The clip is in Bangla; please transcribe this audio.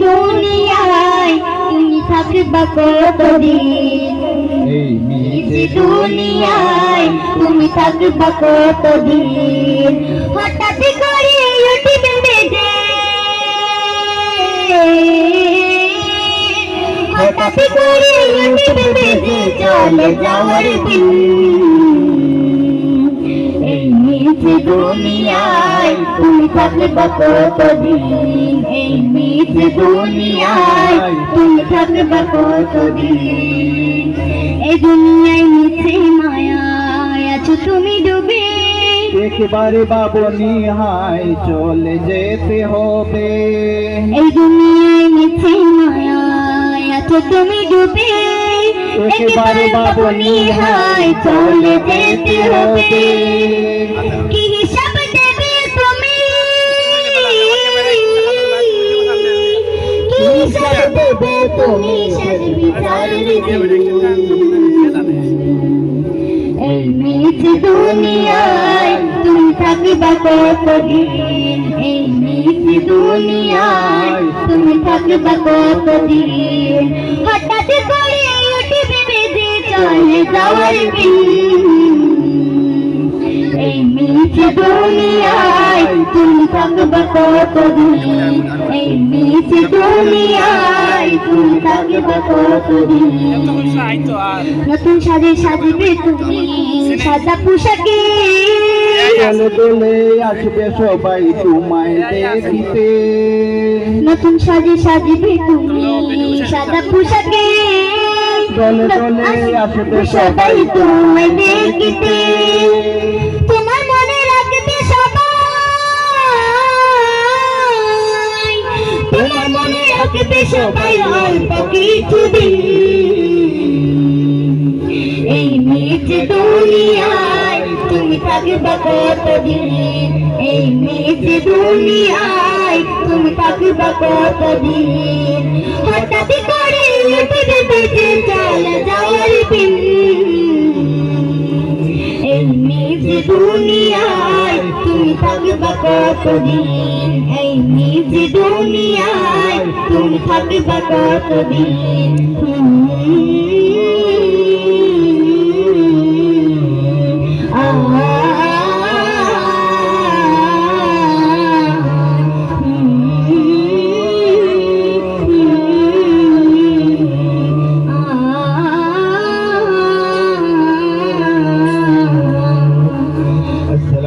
দুনিয়ায় তুমি থাকবা কতদিন? দুনিয়ায় তুমি থাকবা কতদিন? হঠাৎ করে উঠবে বেজে হঠাৎ করে উঠবে বেজে চলে যাওয়ার দিন। নিচে দুনিয়ায় তুমি থাকবা কতদিন? এই নিচে দুনিয়ায় তুমি থাকলে থাকবা কতদিন? এই দুনিয়ায় নিচে মায়ায় আছো তুমি ডুবে। একেবারে বাবনি হাই চলে যেতে হবে। এই দুনিয়ায় নিচে মায়ায় আছো তুমি ডুবে। একেবারে বাবনি হায় চলে যেতে হবে। কি হিসাব দেবে তুমি? কি হিসাব দেবে তুমি শেষ বিচারের এই নিজ দুনিয়ায় তুমি থাকবা কতদিন? এই নিজ দুনিয়ায় তুমি থাকবা কতদিন? হঠাৎ নতুন সাজে সাজবে তুমি, সাদা পোশাকে চলে চলে আসবে সবাই তোমায় নতুন সাজে সাজবে তুমি সাদা পোশাকে চলে চলে আসবে সবাই তোমায় দেখিতে। তোমার মনে রাখবে সবাই। তোমার মনে রাখবে সবাই অল্প কিছুদিন এই নিজ দুনিয়ায় তুমি থাকবা কতদিন? এই নিজ দুনিয়ায় তুমি থাকবা কতদিন? হঠাৎ উঠবে বেঁচে চলে যাওয়ার দিন এই নিজ দুনিয়ায় তুমি থাকবা কতদিন এই নিজ দুনিয়ায় তুমি থাকবা কতদিন